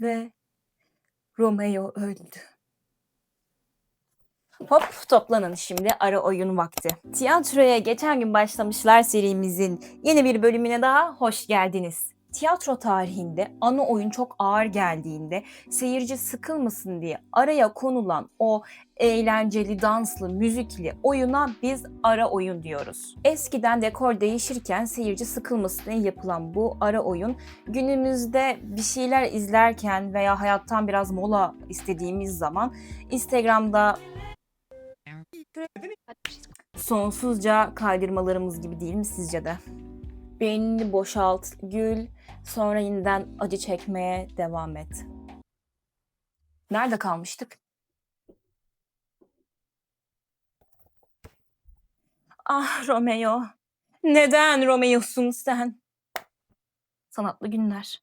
ve Romeo öldü. Hop toplanın şimdi ara oyun vakti. Tiyatroya geçen gün başlamışlar serimizin yeni bir bölümüne daha hoş geldiniz. Tiyatro tarihinde ana oyun çok ağır geldiğinde seyirci sıkılmasın diye araya konulan o eğlenceli, danslı, müzikli oyuna biz ara oyun diyoruz. Eskiden dekor değişirken seyirci sıkılmasın diye yapılan bu ara oyun günümüzde bir şeyler izlerken veya hayattan biraz mola istediğimiz zaman Instagram'da sonsuzca kaydırmalarımız gibi değil mi sizce de? Beynini boşalt, gül, sonra yeniden acı çekmeye devam et. Nerede kalmıştık? Ah Romeo, neden Romeo'sun sen? Sanatlı günler.